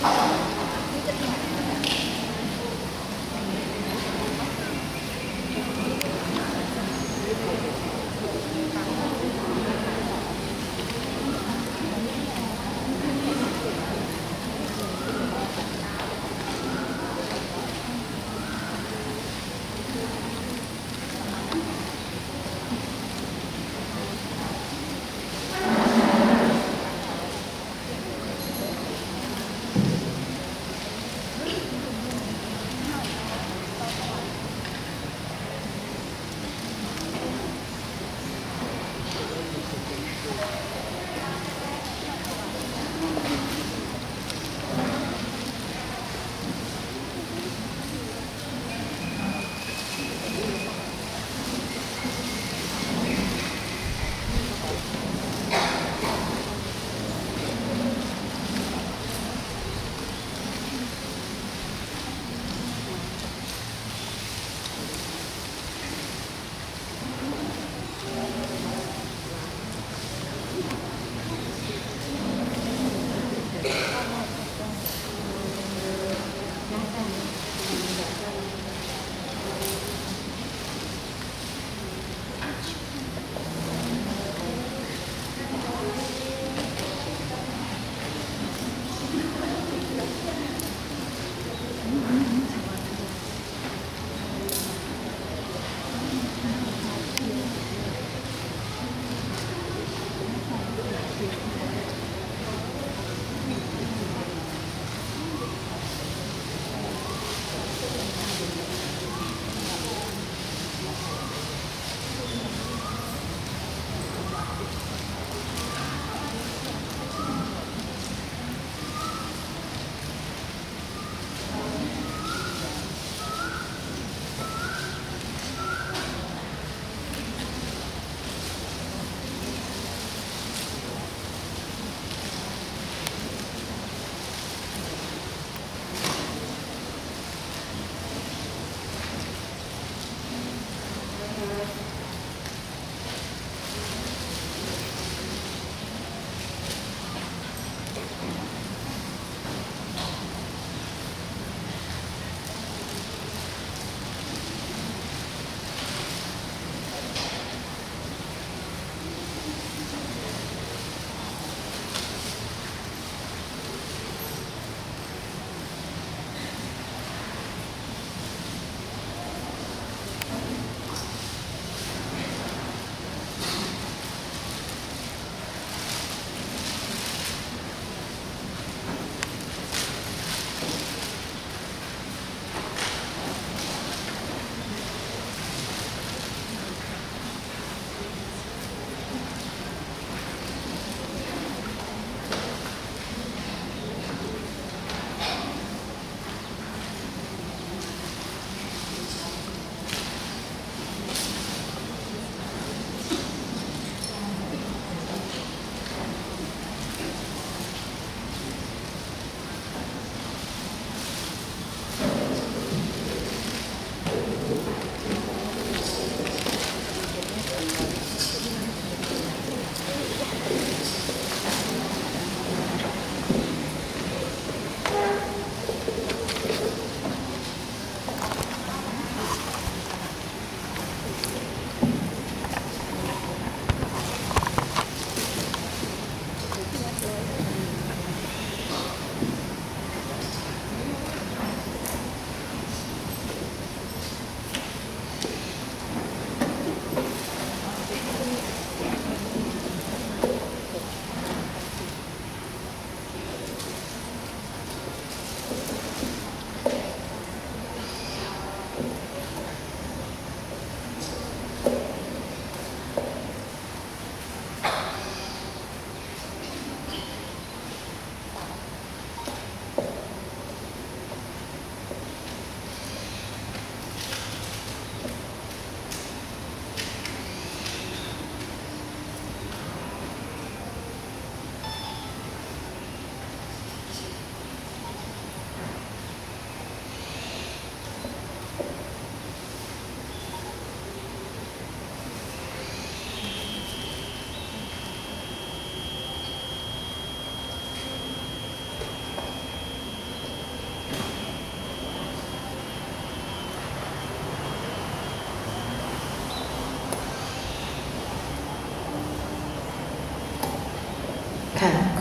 เ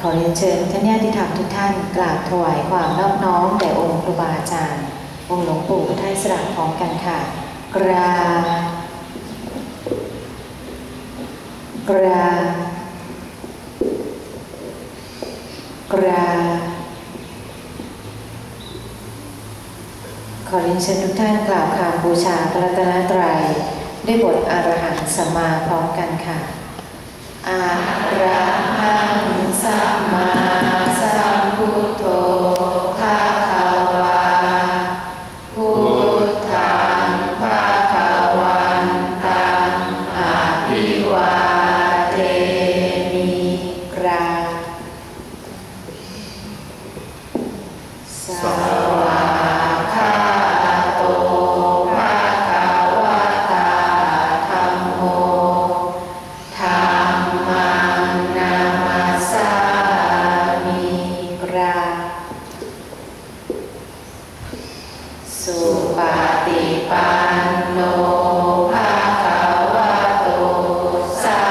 อเรียนเชิญท่านญาติธรรมทุกท่านกราบถวายความนอบน้อมแด่องค์ครูบาอาจารย์ องค์หลวงปู่พุทธอิสระพร้อมกันค่ะ กรา กรา กรา ขอเรียนเชิญทุกท่านกล่าวคำบูชาพระรัตนตรัยด้วยบทอรหังสัมมาพร้อมกันค่ะ อะระหังสัมมาสัมพุทโธภะคะวา พุทธังภะคะวันตังอะภิวาเทมิกราสวาคาโตภะคะวะตาธัมโม ธรรมังนามาสามิกราสุปฏิปันโนภะคะวะโต สา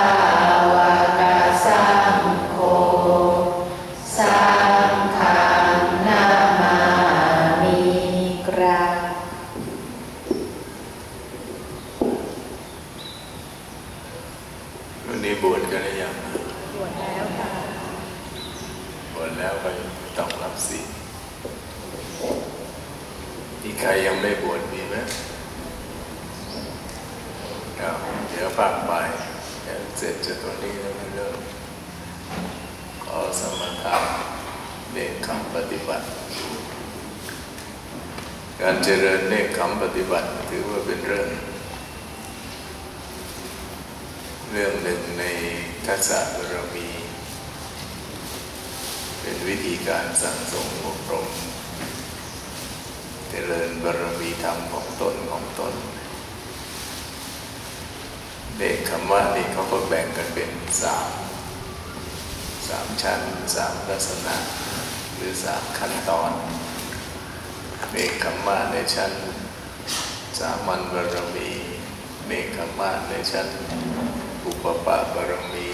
วกสังโฆ สังฆังนามามิกรา วันนี้บวชกันหรือยัง บวชแล้วค่ะ บวชแล้วก็ต้องรับศีลที่ใครยังไม่บวชมีไหมเอาเดี๋ยวฝากไปเดี๋ยวเสร็จจากตรงนี้แล้วก็เริ่มขอสมถะเนกคำปฏิบัติ การเจริญเนกคำปฏิบัติ ถือว่าเป็นเรื่อง เรื่องหนึ่งในทักษะบารมี เป็นวิธีการสั่งสมอบรมเจริญบารมีธรรมของตนของตน เด็กคำว่านี่เขาก็แบ่งกันเป็นสามสามชั้นสามลักษณะ หรือสามขั้นตอนเด็กคำว่าในชั้นสามัญบารมีเนคขมาในชั้นอุปปาบารมี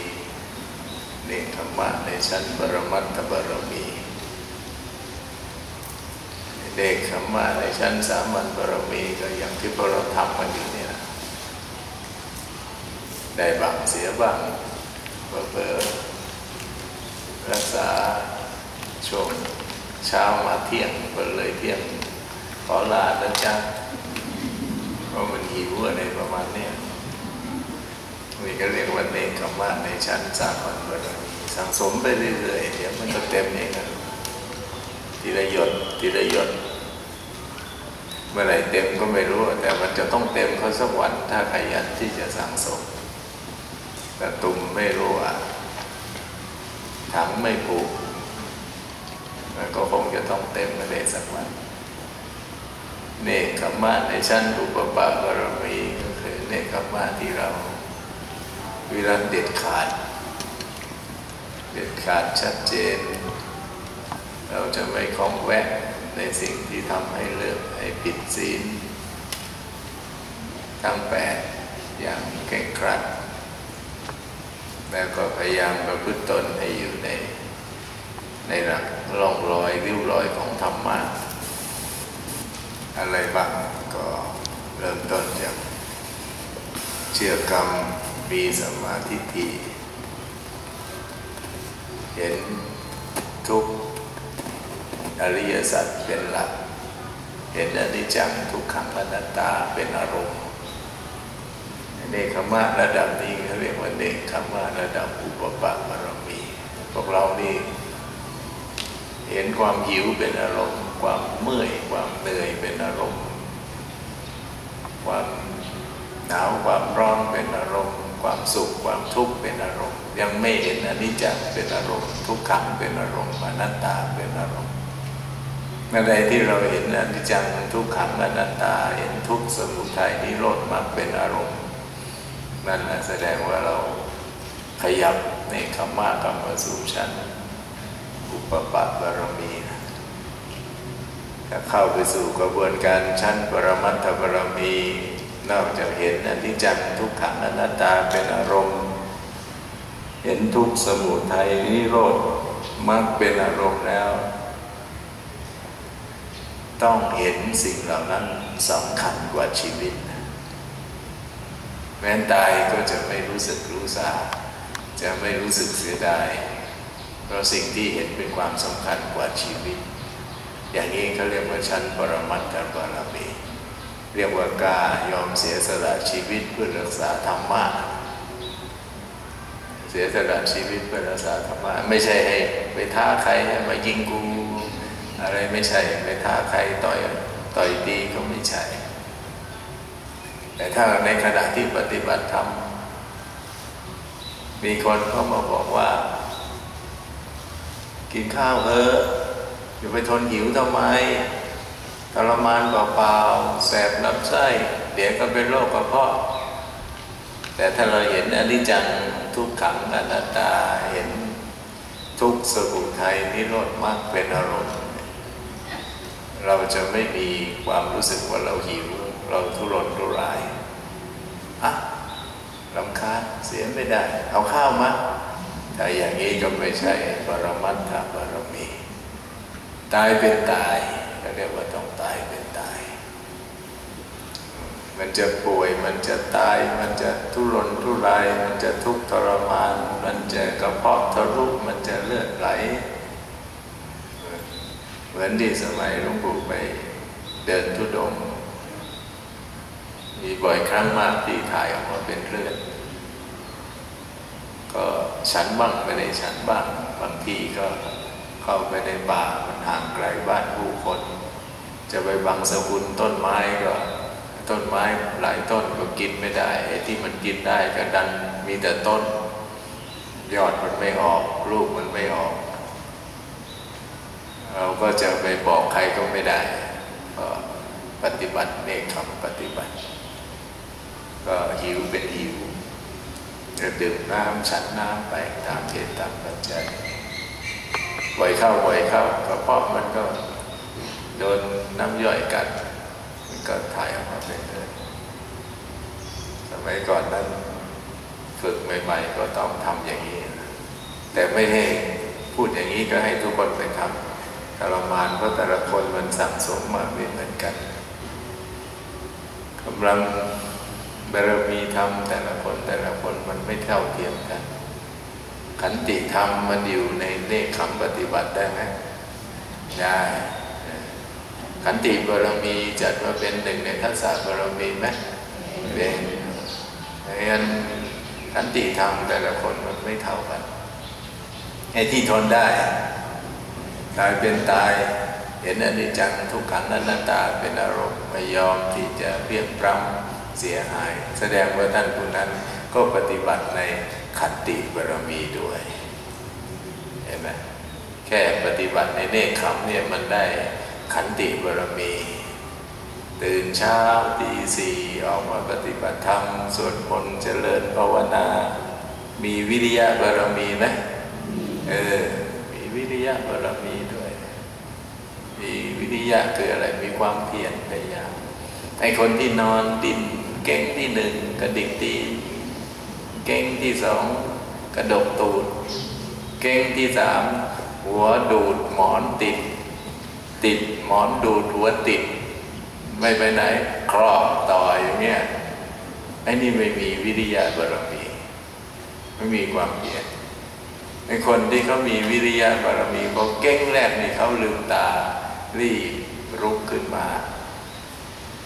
เนคขมาในชั้นปรมัตถบารมีเนคขมาในชั้นสามัญบารมีก็อย่างที่พวกเราทำกันอยู่ ได้บ้างเสียบ้างเผลอรักษาช่วงเช้ามาเที่ยงก็เลยเที่ยงขอลานะจ๊ะเพราะมันหิวอะไรประมาณนี้ยนี่ก็เรียกว่าเนคขมาในชั้นสามัญบารมีสังสมไปเรื่อยๆเดี๋ยวมันก็เต็มเองอะทีละหยดทีละหยดเมื่อไหร่เต็มก็ไม่รู้ แต่มันจะต้องเต็มเขาสักวันถ้าขยันที่จะสังสม แต่ตุมไม่รู้อะถังไม่ผูกมันก็คงจะต้องเต็มมาได้สักวันเนคขมะในชั้นอุปปาบารมีก็คือเนคขมะที่เรา วิรัตเด็ดขาด เด็ดขาดชัดเจน เราจะไม่คล้องแวะในสิ่งที่ทำให้เลิกให้ผิดศีลทั้งแปดอย่างเคร่งครัด แล้วก็พยายามประพฤติตนให้อยู่ใน ในหลักร่องรอยริ้วรอยของธรรมะอะไรบ้างก็เริ่มต้นจากเชื่อกรรมมีสมาธิฏฐิเห็นทุกอริยสัจเป็นหลัก เห็นอนิจจังทุกขังอนัตตาเป็นอารมณ์ เนคขมะระดับนี้เขาเรียกว่าเนคขมะระดับอุปปะบารมี พวกเรานี่เห็นความหิวเป็นอารมณ์ ความเมื่อย ความเหนื่อยเป็นอารมณ์ ความหนาวความร้อนเป็นอารมณ์ ความสุขความทุกข์เป็นอารมณ์ ยังไม่เห็นอนิจจังเป็นอารมณ์ ทุกขังเป็นอารมณ์อนัตตาเป็นอารมณ์เมื่อใดที่เราเห็นอนิจจังทุกขังอนัตตาเห็นทุกสมุทัยนิโรธมรรคเป็นอารมณ์ นั่นแหละแสดงว่าเราขยับในคำมากรรมสู่ชั้นอุปปะบารมีนะถ้าเข้าไปสู่กระบวนการชั้นปรมัตถบารมี นอกจากเห็นอนิจจังทุกขังอนัตตาเป็นอารมณ์ เห็นทุกสมุทัยนิโรธมักเป็นอารมณ์แล้ว ต้องเห็นสิ่งเหล่านั้นสำคัญกว่าชีวิตแม้นตายก็จะไม่รู้สึกรู้สาจะไม่รู้สึกเสียดาย เพราะสิ่งที่เห็นเป็นความสำคัญกว่าชีวิต อย่างนี้เขาเรียกว่าชั้นปรมัตถบารมีเรียกว่ากล้ายอมเสียสละชีวิตเพื่อรักษาธรรมะเสียสละชีวิตเพื่อรักษาธรรมะไม่ใช่ให้ไปท้าใครให้มายิงกู อะไรไม่ใช่ไปท้าใครต่อยต่อยตีก็ไม่ใช่ แต่ถ้าในขณะที่ปฏิบัติธรรม มีคนเข้ามาบอกว่า กินข้าวเถอออย่าไปทนหิวทำไมทรมานเปล่าๆแสบลำไส้ เดี๋ยวก็เป็นโรคกระเพาะ แต่ถ้าเราเห็นอนิจจังทุกขังอนัตตาเห็นทุกสมุทัยนิโรธมากเป็นอารมณ์ เราจะไม่มีความรู้สึกว่าเราหิว เราทุรนทุรายอะลำคาเสียไม่ได้ เอาข้าวมาถ้าอย่างนี้ก็ไม่ใช่ปรมัตถบารมี ตายเป็นตายเขาเรียกว่าต้องตายเป็นตาย มันจะป่วยมันจะตาย มันจะทุรนทุราย มันจะทุกข์ทรมาน มันจะกระเพาะทะลุมันจะเลือดไหล เหมือนที่สมัยหลวงปู่ไปเดินทุดง มีบ่อยครั้งมากที่ถ่ายออกมาเป็นเลือดก็ฉันบ้างไม่ได้ฉันบ้างบางทีก็เข้าไปในป่ามันห่างไกลบ้านผู้คน จะไปบังสกุลต้นไม้ก็ต้นไม้หลายต้นก็กินไม่ได้ไอ้ที่มันกินได้ก็ดันมีแต่ต้น ยอดมันไม่ออกลูกมันไม่ออก เราก็จะไปบอกใครก็ไม่ได้ก็ปฏิบัติเนคขปฏิบัติ ก็หิวเป็นหิวดื่มน้ำฉันน้ำไปตามเหตุตามปัจจัยบ่อยเข้าบ่อยเข้ากระเพาะมันก็โดนน้ำย่อยกัด มันก็ถ่ายออกมาเป็นเลยสมัยก่อนนั้นฝึกใหม่ๆ ก็ต้องทำอย่างนี้ แต่ไม่ให้พูดอย่างนี้ก็ให้ทุกคนไปทำทรมานเพราะแต่ละคนมันสั่งสมมาไม่เหมือนกันกำลัง บารมีธรรมแต่ละคนแต่ละคนมันไม่เท่าเทียมกัน ขันติธรรมมันอยู่ในเนคขมปฏิบัติได้ไหมได้ขันติบารมีจัดว่าเป็นหนึ่งในทัศนบารมีไหมเป็นดังนั้นขันติธรรมแต่ละคนมันไม่เท่ากันไอ้ที่ทนได้กลายเป็นตายเห็นอนิจจังทุกขังอนัตตาเป็นอารมณ์ไม่ยอมที่จะเพียงพร้ำ เสียหาย แสดงว่าท่านผู้นั้นก็ปฏิบัติในขันติบารมีด้วย เห็นไหมแค่ปฏิบัติในเนคขมเนี่ยมันได้ขันติบารมี ตื่นเช้าตีสี่ออกมาปฏิบัติธรรมสวดมนต์เจริญภาวนา มีวิริยะบารมีไหมเออ มีวิริยะบารมีด้วย มีวิริยะคืออะไร มีความเพียรพยายามไอคนที่นอนดิ้น เก่งที่หนึ่งกระดิกตีเก่งที่สองกระดกตูด เก่งที่สามหัวดูดหมอนติด ติดหมอนดูดหัวติด ไม่ไปไหนครอบต่ออย่างเงี้ยไอ้นี่ไม่มีวิริยะบารมีไม่มีความเพียรไอ้คนที่เขามีวิริยะบารมีพอเก้งแรกนี่เขาลืมตารีบรุกขึ้นมา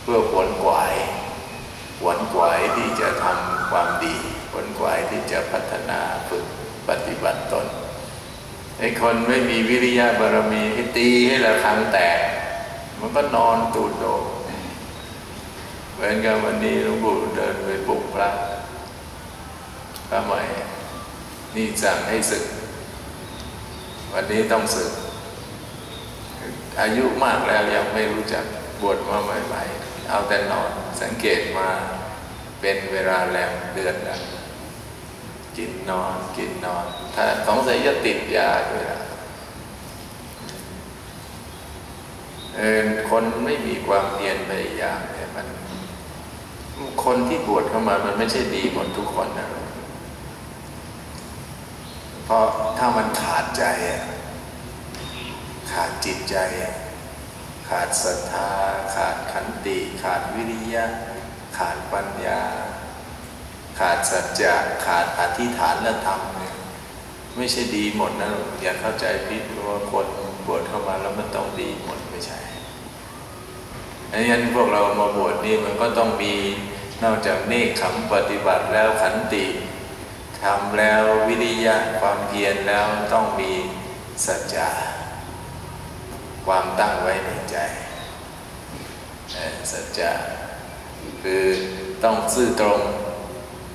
เพื่อผลกวาย ผลกวายที่จะทำความดีผลกวายที่จะพัฒนาฝึกปฏิบัติตนไอ้คนไม่มีวิริยะบารมีให้ตีให้ระฆังแตก มันก็นอนตูดโดเหมือนกับวันนี้หลวงปู่เดินไปปลุกพระทำไมนี่สั่งให้ศึก วันนี้ต้องศึก อายุมากแล้วยังไม่รู้จักบวชมาใหม่ๆ เอาแต่นอนสังเกตมาเป็นเวลาแรมเดือนแล้วกินนอนกินนอน ถ้าสงสัยจะติดยาด้วยละเออคนไม่มีความเพียรพยายามเนี่ยมัน คนที่บวชเข้ามามันไม่ใช่ดีหมดทุกคนนะเพราะถ้ามันขาดใจอะขาดจิตใจ ขาดศรัทธา ขาดขันติ ขาดวิริยะ ขาดปัญญา ขาดสัจจะ ขาดอธิฐานและธรรมเนี่ยไม่ใช่ดีหมดนะอย่าเข้าใจผิดว่าคนบวชเข้ามาแล้วมันต้องดีหมดไม่ใช่อันนั้นพวกเรามาบวชนี่มันก็ต้องมีนอกจากเนคขมปฏิบัติแล้วขันติทำแล้ววิริยะความเพียรแล้วต้องมีสัจจะ ความตั้งไว้ในใจสัจจะคือต้องซื่อตรง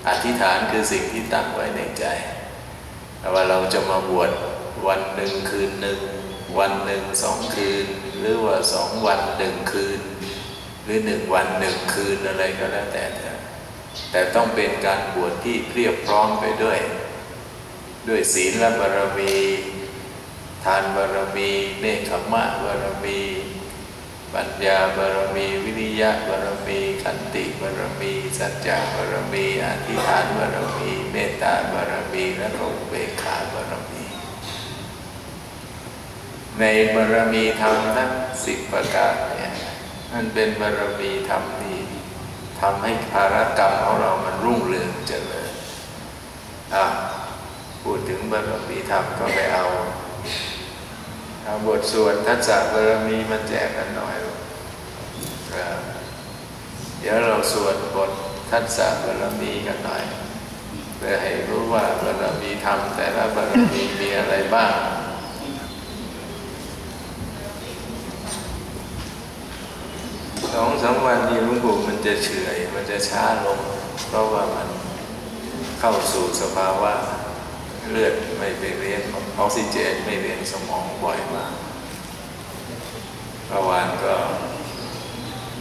อธิษฐานคือสิ่งที่ตั้งไว้ในใจว่าเราจะมาบวชวันหนึ่งคืนหนึ่งวันหนึ่งสองคืน หรือว่าสองวันหนึ่งคืน หรือหนึ่งวันหนึ่งคืนอะไรก็แล้วแต่เถอะแต่ต้องเป็นการบวชที่เรียบพร้อมไปด้วย ด้วยศีลและบารมี ทานบารมีเนคขมะบารมี ปัญญาบารมี วิริยะบารมีขันติบารมี สัจจะบารมีอธิษฐานบารมีเมตตาบารมีและก็อุเบกขาบารมี ในบารมีธรรมทั้งสิบประการเนี่ยมันเป็นบารมีธรรมที่ทำให้ภารกรรมของเรามันรุ่งเรืองเจริญอะพูดถึงบารมีธรรมก็ไปเอา เอาบทสวดทัศจบารมีมาแจกกันหน่อย เดี๋ยวเราสวดบททัศบารมีกันหน่อยเพื่อให้รู้ว่าบารมีธรรมแต่ละบารมีมีอะไรบ้างสองสามวันนี้ลุงปู่มันจะเฉยมันจะช้าลง เพราะว่ามันเข้าสู่สภาวะ เลือดไม่ไปเลี้ยงออกซิเจนไม่เลี้ยงสมองบ่อยมากเมื่อวานก็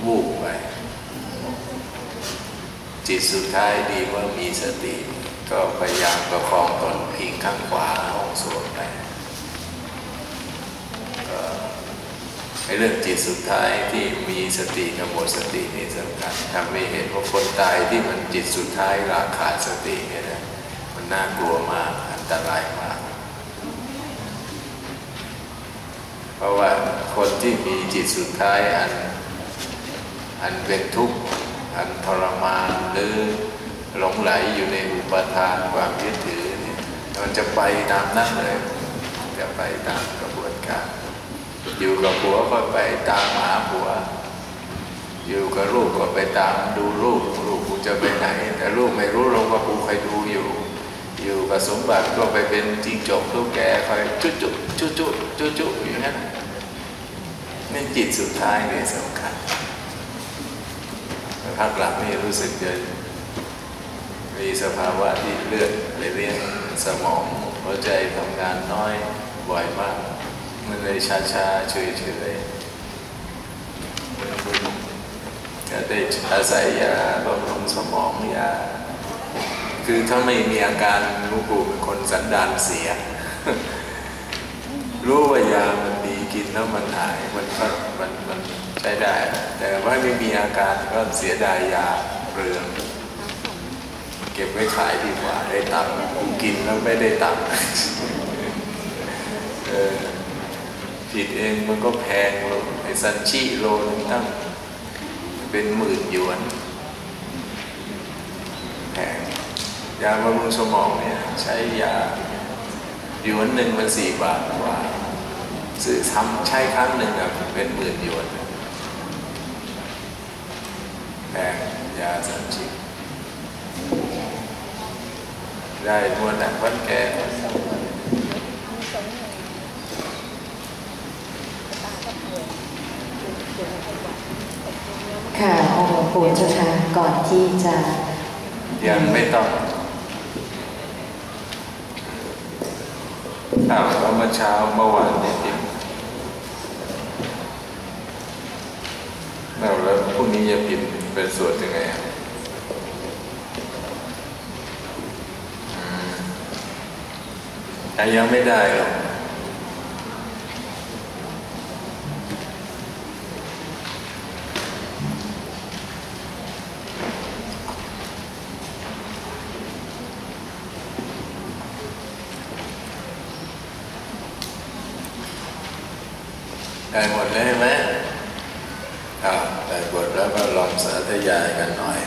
วูบไป จิตสุดท้ายดีว่ามีสติ ก็พยายามประคองตนพิงข้างขวาห้องสวดไปไอ้เรื่องจิตสุดท้ายที่มีสติกับหมดสตินี่สำคัญทำให้เห็นว่าคนตายที่มันจิตสุดท้ายราขาดสติเนี่ยนะมันน่ากลัวมาก ตรายมาก เพราะว่าคนที่มีจิตสุดท้ายอันอันเป็นทุกข์อันทรมานหรือหลงไหลอยู่ในอุปทานความยึดถือเนี่ยมันจะไปตามนั้นเลย จะไปตามกระบวนการ อยู่กับผัวก็ไปตามหาผัว อยู่กับลูกก็ไปตามดูลูกลูกกูจะไปไหน แต่ลูกไม่รู้ลงว่ากูใครดูอยู่ อยู่กับสมบัติก็ไปเป็นจริงจบลูกแกคอยจุจุจุจุจุจุอย่างนั้นนี่จิตสุดท้ายนี่สำคัญภาคหลังนี่รู้สึกจะมีสภาวะที่เลือดไปเลี้ยงสมองหัวใจทำงานน้อยบ่อยมาก มันเลยชาชาเฉยเฉยจะได้อาศัยยาบำรุงสมองยา คือถ้าไม่มีอาการลูกปู่เป็นคนสันดานเสีย รู้ว่ายามันดีกินแล้วมันหายมันก็มันมันใช้ได้ แต่ว่าไม่มีอาการก็เสียดายยาเปลืองเก็บไว้ขายดีกว่าได้ตังค์กินแล้วไม่ได้ตังค์ผิดเองมันก็แพงลงไอ้ซันชิโลนึงตั้งเป็นหมื่นหยวนแพง ยาบำรุงสมองเนี่ยใช้ยาหยวนหนึ่งมันสี่บาทกว่าซื้อทำใช้ครั้งหนึ่งอะเป็นหมื่นหยวนแพงยาซันชิได้มวลหนักวันแก่ค่ะองค์หลวงปู่เจ้าค่ะก่อนที่จะยังไม่ต้องอ้าวแล้วเมื่อเช้าเมื่อวานนี้เองแล้วแล้วพรุ่งนี้จะพิมพ์เป็นสวดยังไงอะอืมแต่ยังไม่ได้หรอก ได้หมดเลยใช่ไหมอ้าวได้บทแล้วก็ลอง สาธยายกันหน่อย